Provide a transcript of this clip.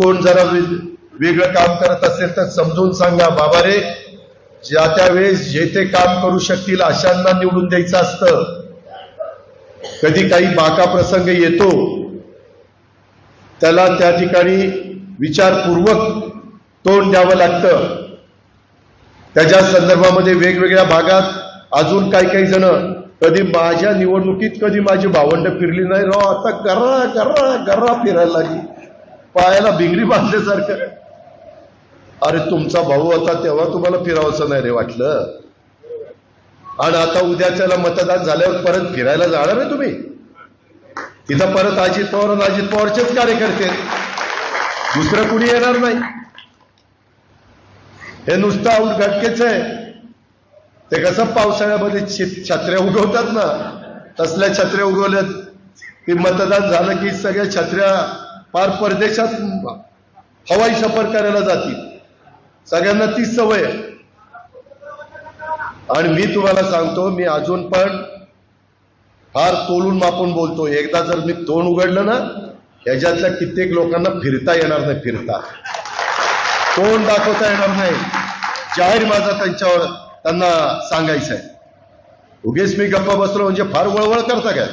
कोण जरा वेगळं काम करत असेल तर समजून सांगा बाबा रे ज्या त्या वेळेस जे ते काम करू शकतील अशांना निवडून द्यायचं असतं. कधी काही बाका प्रसंग येतो त्याला त्या ठिकाणी विचारपूर्वक तोंड द्यावं लागतं. त्याच्या संदर्भामध्ये वेगवेगळ्या भागात अजून काही काही जण कधी माझ्या निवडणुकीत कधी माझी भावंड फिरली नाही राव आता गर्रा गर्रा गर्रा फिरायला लागली. पायाला भिंगरी बांधल्यासारखं. अरे तुमचा भाऊ होता तेव्हा तुम्हाला फिरावंसं नाही रे वाटलं? आणि आता उद्याच्याला मतदान झाल्यावर परत फिरायला जाणार आहे तुम्ही? तिथं परत अजित पवार आणि अजित पवारचेच कार्यकर्ते दुसरं कुणी येणार नाही? हे नुसतं आऊट घटकेच आहे. ते कसं पावसाळ्यामध्ये छत्र्या उगवतात ना? तसल्या छत्र्या उगवल्यात. की मतदान झालं की सगळ्या छत्र्या फार परदेशात हवाई सफर करायला जातील. सगळ्यांना तीच सवय आहे. आणि मी तुम्हाला सांगतो मी अजून पण फार तोलून मापून बोलतो. एकदा जर मी तोंड उघडलं ना ह्याच्यातल्या कित्येक लोकांना फिरता येणार नाही फिरता. तोंड दाखवता येणार नाही. जाहीर माझा त्यांच्यावर त्यांना सांगायचं आहे उगेच मी गप्पा बसलो म्हणजे फार वळवळ करता काय?